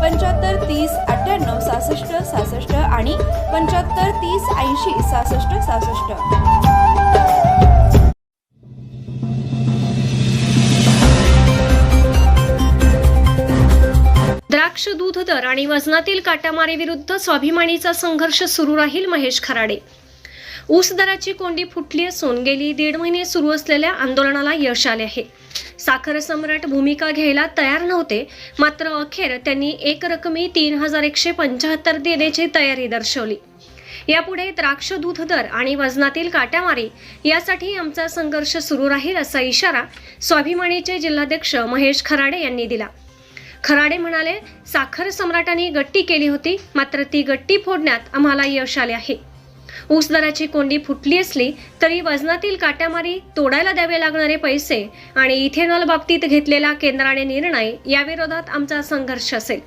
पंच्याहत्तर तीस अठ्ठ्याण्णव सहासष्ट सहासष्ट आणि पंच्याहत्तर तीस ऐंशी सहासष्ट सहासष्ट. द्राक्ष दूध दर आणि वजनातील काटामारी विरुद्ध स्वाभिमानीचा संघर्ष सुरू राहील महेश खराडे. ऊस दराची कोंडी फुटली असून गेली दीड महिने सुरू असलेल्या आंदोलनाला यश आले आहे. साखर सम्राट भूमिका घ्यायला तयार नव्हते मात्र अखेर त्यांनी एक रकमी तीन हजार एकशे पंच्याहत्तर देण्याची तयारी दर्शवली. यापुढे द्राक्ष दूध दर आणि वजनातील काट्यामारी यासाठी आमचा संघर्ष सुरू राहील असा इशारा स्वाभिमानीचे जिल्हाध्यक्ष महेश खराडे यांनी दिला. खराडे म्हणाले साखर सम्राटांनी गट्टी केली होती मात्र ती गट्टी फोडण्यात आम्हाला यश आले आहे. ऊस दराची कोंडी फुटली असली तरी वजनातील काट्यामारी तोडायला द्यावे लागणारे पैसे आणि इथेनॉल बाबतीत घेतलेला केंद्राने निर्णय याविरोधात आमचा संघर्ष असेल.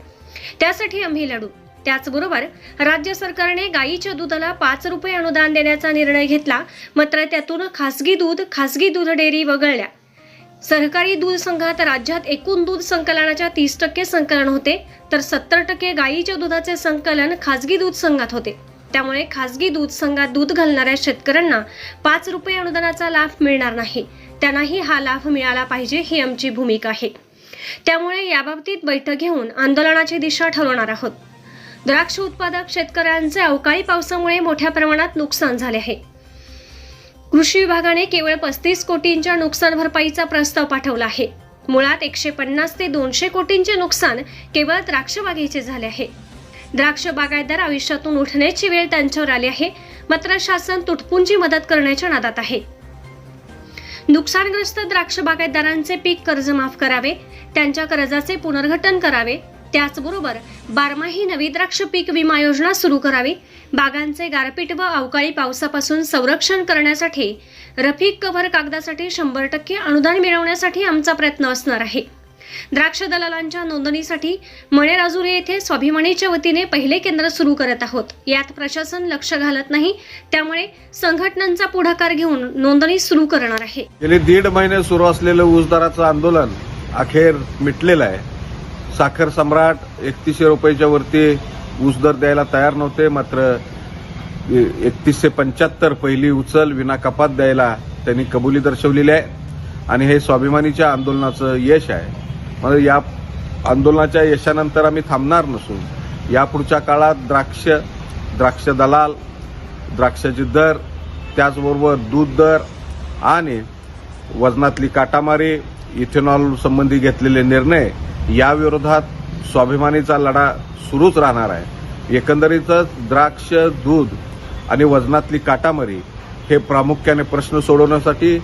त्यासाठी आम्ही लढू. त्याचबरोबर राज्य सरकारने गायीच्या दुधाला पाच रुपये अनुदान देण्याचा निर्णय घेतला मात्र त्यातून खासगी दूध खासगी दूध डेअरी वगळल्या. सहकारी दूध संघात राज्यात एकूण दूध संकलनाच्या तीस टक्के संकलन होते तर सत्तर टक्के गायीच्या दुधाचे संकलन खासगी दूध संघात होते. त्यामुळे खासगी दूध संघात दूध घालणाऱ्या शेतकऱ्यांना पाच रुपये अनुदानाचा लाभ मिळणार नाही. त्यांनाही हा लाभ मिळाला पाहिजे ही आमची भूमिका आहे. त्यामुळे याबाबतीत बैठक घेऊन आंदोलनाची दिशा ठरवणार आहोत. द्राक्ष उत्पादक शेतकऱ्यांचे अवकाळी पावसामुळे मोठ्या प्रमाणात नुकसान झाले आहे. कृषी विभागाने केवळ पस्तीस कोटींच्या नुकसान भरपाईचा प्रस्ताव पाठवला आहे. मुळात एकशे पन्नास ते दोनशे कोटींचे नुकसान केवळ द्राक्षबागेचे झाले आहे. द्राक्ष बागायतदार आयुष्यातून उठण्याची वेळ त्यांच्यावर आली आहे. मात्र शासन तुटपुंजी मदत करण्याच्या नादात आहे. नुकसानग्रस्त द्राक्ष बागायतदारांचे पीक कर्ज माफ करावे त्यांच्या कर्जाचे पुनर्घटन करावे त्याचबरोबर बारमाही नवी द्राक्ष पीक विमा योजना सुरू करावी बागांचे गारपीट व अवकाळी पावसापासून संरक्षण करण्यासाठी रफीक कव्हर कागदासाठी शंभर टक्के अनुदान मिळवण्यासाठी आमचा प्रयत्न असणार आहे. द्राक्ष दलालांच्या नोंदणीसाठी मणेराजुरी येथे स्वाभिमानीच्या वतीने पहिले केंद्र सुरू करत आहोत. यात प्रशासन लक्ष घालत नाही त्यामुळे संघटनांचा पुढाकार घेऊन नोंदणी सुरू करणार आहे. गेले दीड महिने सुरू असलेलं ऊस दराचं आंदोलन अखेर मिटलेलं आहे. साखर सम्राट एकतीसशे रुपयाच्या वरती ऊस दर द्यायला तयार नव्हते मात्र एकतीसशे पंच्याहत्तर पहिली उचल विना कपात द्यायला त्यांनी कबुली दर्शवलेली आहे. आणि हे स्वाभिमानीच्या आंदोलनाचं यश आहे. मग या आंदोलनाच्या यशानंतर आम्ही थांबणार नसून यापुढच्या काळात द्राक्ष द्राक्ष दलाल द्राक्षाचे दर त्याचबरोबर दूध दर आणि वजनातली काटामारी इथेनॉल संबंधी घेतलेले निर्णय याविरोधात स्वाभिमानीचा लढा सुरूच राहणार आहे. एकंदरीतच द्राक्ष दूध आणि वजनातली काटामारी हे प्रामुख्याने प्रश्न सोडवण्यासाठी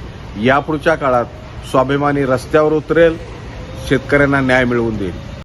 यापुढच्या काळात स्वाभिमानी रस्त्यावर उतरेल. शेतकऱ्यांना न्याय मिळवून देईल.